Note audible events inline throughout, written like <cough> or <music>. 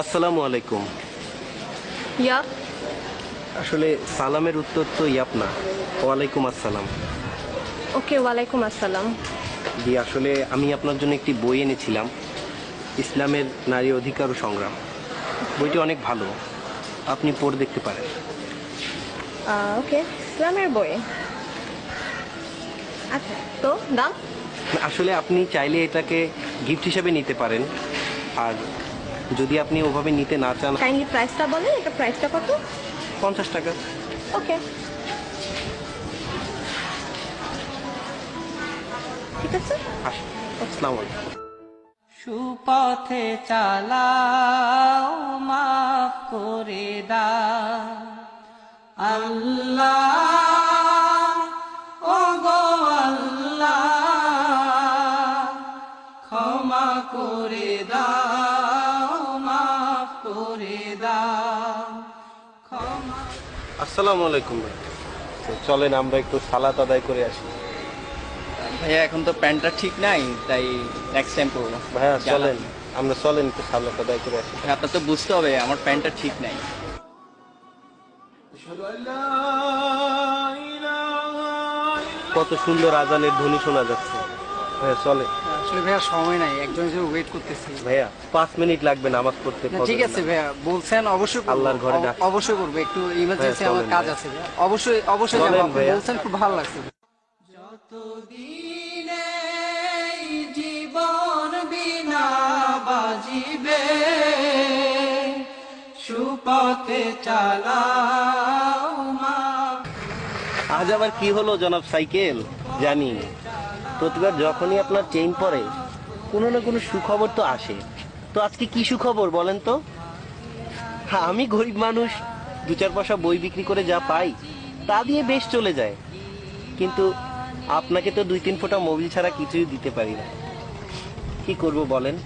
আসসালামু আলাইকুম ইয়া। আসলে সালামের উত্তর তো ইয়াপ না। ওয়ালাইকুম আসসালাম। ওকে ওয়ালাইকুম আসসালাম। জি আসলে আমি আপনার জন্য একটি বই এনেছিলাম। ইসলামের নারী অধিকার ও সংগ্রাম। বইটি অনেক ভালো। আপনি পড়ে দেখতে পারেন। ওকে ইসলামের বই। আচ্ছা তো দাম? আসলে আপনি চাইলে এটাকে গিফট হিসেবে নিতে পারেন। আর যদি আপনি ওভাবে নিতে না চান কাইন্ডলি প্রাইসটা বলেন এটা প্রাইসটা কত? পঞ্চাশ টাকা। ওকে ঠিক আছে? আসসালামু আলাইকুম। সুপথে চালাও মাফ করে দাও। আল্লাহ করে দাও মাফ করে দাও। আসসালামু আলাইকুম চলেন আমরা একটু সালাত আদায় করে আসি। ভাইয়া এখন তো প্যান্টটা ঠিক নাই তাই নেক্সট টাইম করব ভাইয়া চলেন আমরা চলেন একটু সালাত আদায় করে আসি। আপনার তো বুঝতে হবে আমার প্যান্টটা ঠিক নাই। কত সুন্দর আজানের ধ্বনি শোনা যাচ্ছে। ভাইয়া চলে। আসলে ভাইয়া সময় নাই একজন হিসেবে ওয়েট করতেছি। ভাইয়া পাঁচ মিনিট লাগবে নামাজ পড়তে ঠিক আছে ভাইয়া বলছেন অবশ্যই আল্লাহর ঘরে অব- অবশ্যই করব একটু ইমার্জেন্সি হ্যাঁ, আমার কাজ আছে অবশ্যই অবশ্যই চলেন যাব। আপনি ভাইয়া। বলছেন খুব ভালো লাগছে। যতদিনে জীবন বিনা বাজিবে সুপথে চালাও মা। আজ আবার কি হলো জনাব সাইকেল? জানি। প্রতিবার যখনই আপনার চেইন পরে কোনো না কোনো সুখবর তো আসে। তো আজকে কি সুখবর বলেন তো? হ্যাঁ আমি গরিব মানুষ, দু চার পয়সা বই বিক্রি করে যা পাই, তা দিয়ে বেশ চলে যায়। কিন্তু আপনাকে তো দুই তিন ফোঁটা মোবিল ছাড়া কিছুই দিতে পারি না। কি করব বলেন?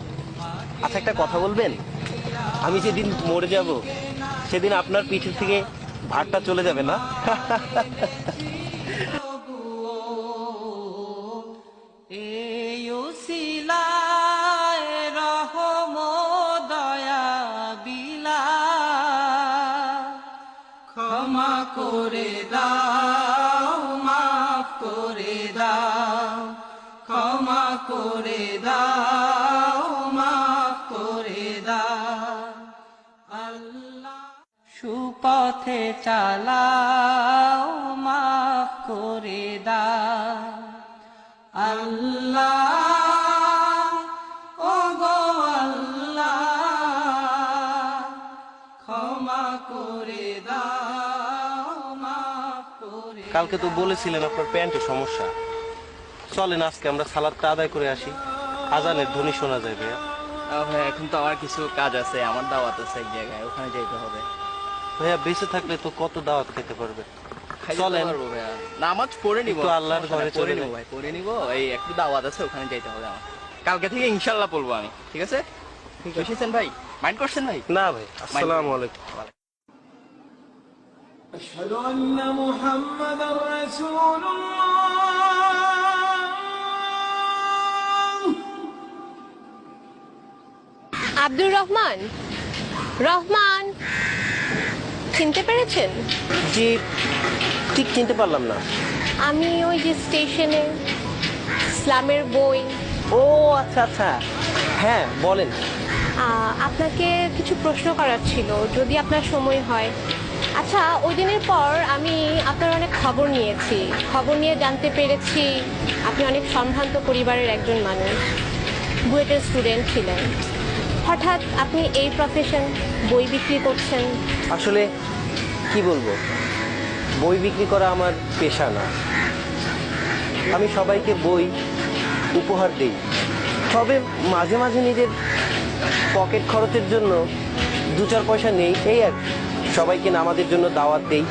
আচ্ছা একটা কথা বলবেন? আমি যেদিন মরে যাব, সেদিন আপনার পিছু থেকে ভাতটা চলে যাবে না? <laughs> ক্ষমা করে দাও, মাফ করে দাও, ক্ষমা করে দাও, মাফ করে দাও। আল্লাহ সুপথে চালাও, মাফ করে দাও। আল্লাহ কালকে তো বলেছিলেন আপনার প্যান্টে সমস্যা। চলেন আজকে আমরা সালাদটা আদায় করে আসি। আজানের ধ্বনি শোনা যায় ভাইয়া। আহ, ভাই এখন তো আমার কিছু কাজ আছে আমার দাওয়াত আছে এক জায়গায় ওখানে যেতে হবে। ভাইয়া বেঁচে থাকলে তো কত দাওয়াত খেতে পারবে? চলেন। ভাইয়া। নামাজ পড়ে নিব আল্লাহর ঘরে পড়ে নিব ভাই পড়ে নিব। এই একটু দাওয়াত আছে ওখানে যেতে হবে আমার। কালকে থেকে ইনশাল্লাহ পড়ব আমি ঠিক আছে? বুঝেছেন ভাই? মাইন্ড করছেন ভাই? না ভাই আসসালামু আলাইকুম। أشهد أن محمدا رسول الله আব্দুর রহমান রহমান চিনতে পেরেছেন জি ঠিক চিনতে পারলাম না আমি ওই যে স্টেশনে ইসলামের বই ও আচ্ছা আচ্ছা হ্যাঁ বলেন আহ, আপনাকে কিছু প্রশ্ন করার ছিল যদি আপনার সময় হয় আচ্ছা ওই দিনের পর আমি আপনার অনেক খবর নিয়েছি। খবর নিয়ে জানতে পেরেছি আপনি অনেক সম্ভ্রান্ত পরিবারের একজন মানুষ, বুয়েটের স্টুডেন্ট ছিলেন। হঠাৎ আপনি এই প্রফেশন বই বিক্রি করছেন। আসলে কি বলব? বই বিক্রি করা আমার পেশা না। আমি সবাইকে বই উপহার দিই। তবে মাঝে মাঝে নিজের পকেট খরচের জন্য দু চার পয়সা নেই, এই আর কি। সবাইকে নামাজের জন্য দাওয়াত দেই।